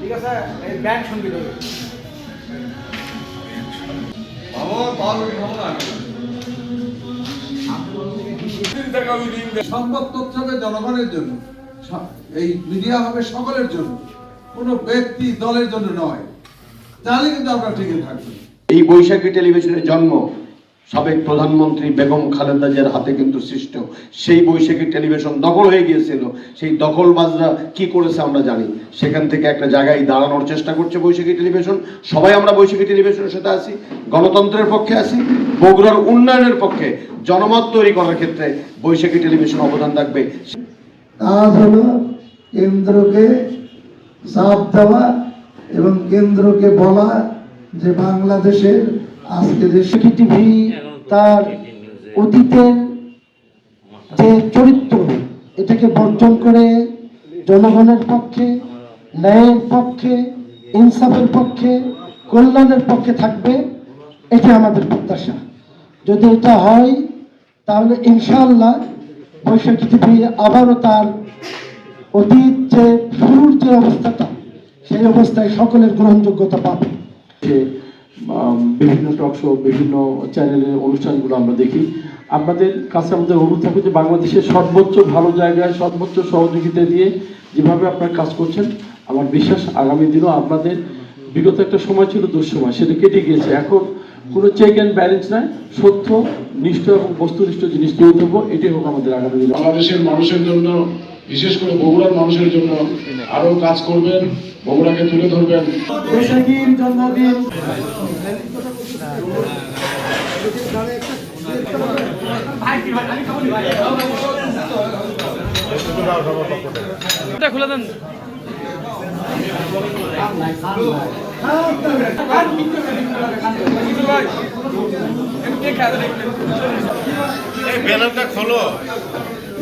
ঠিক আছে এই সংবাদ তথ্য হবে জনগণের জন্য। এই মিডিয়া হবে সকলের জন্য। কোনো ব্যক্তি দলের জন্য নয়। তাহলে কিন্তু আমরা টিকে থাকব। এই বৈশাখী টেলিভিশনের জন্ম সাবেক প্রধানমন্ত্রী বেগম খালেদা জিয়ার হাতে কিন্তু সৃষ্ট সেই বৈশাখী টেলিভিশন দখল হয়ে গিয়েছিল। সেই দখলবাজরা কি করেছে আমরা জানি। সেখান থেকে একটা জায়গায় দাঁড়ানোর চেষ্টা করছে বৈশাখী টেলিভিশন। সবাই আমরা বৈশাখী টেলিভিশনের সাথে আছি, গণতন্ত্রের পক্ষে আছি, বগুড়ার উন্নয়নের পক্ষে। জনমত তৈরি করার ক্ষেত্রে বৈশাখী টেলিভিশন অবদান রাখবে কাজ হলো কেন্দ্রকে চাপ দেওয়া এবং কেন্দ্রকে বলা যে বাংলাদেশের আজকে যে সিটি টিভি তার অতীতের যে চরিত্র, এটাকে বর্জন করে জনগণের পক্ষে, ন্যায়ের পক্ষে, ইনসাফের পক্ষে, কল্যাণের পক্ষে থাকবে এটা আমাদের প্রত্যাশা। যদি এটা হয়, তাহলে ইনশাআল্লাহ বৈশাখী টিভি আবারও তার অতীত যে শুরুর যে অবস্থাটা, সেই অবস্থায় সকলের গ্রহণযোগ্যতা পাবে। বিভিন্ন টক শো বিভিন্ন চ্যানেলের অনুষ্ঠানগুলো আমরা দেখি। আপনাদের কাছে আমাদের অনুরোধ থাকবে যে বাংলাদেশের সর্বোচ্চ ভালো জায়গায়, সর্বোচ্চ সহযোগিতা দিয়ে যেভাবে আপনারা কাজ করছেন, আমার বিশ্বাস আগামী দিনও আপনাদের বিগত একটা সময় ছিল দুঃসময় সেটা কেটে গিয়েছে। এখন কোনো চেক অ্যান্ড ব্যালেন্স নাই, সত্য, নিষ্ঠ এবং বস্তুনিষ্ঠ জিনিস তুলে দেবো এটাই হোক আমাদের আগামী দিন। বাংলাদেশের মানুষের জন্য বিশেষ করে বগুড়ার মানুষের জন্য আরও কাজ করবেন বগুড়াকে তুলে ধরবেন। বৈশাখীর খুলে দেন। ব্যানারটা খোলো।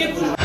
Debout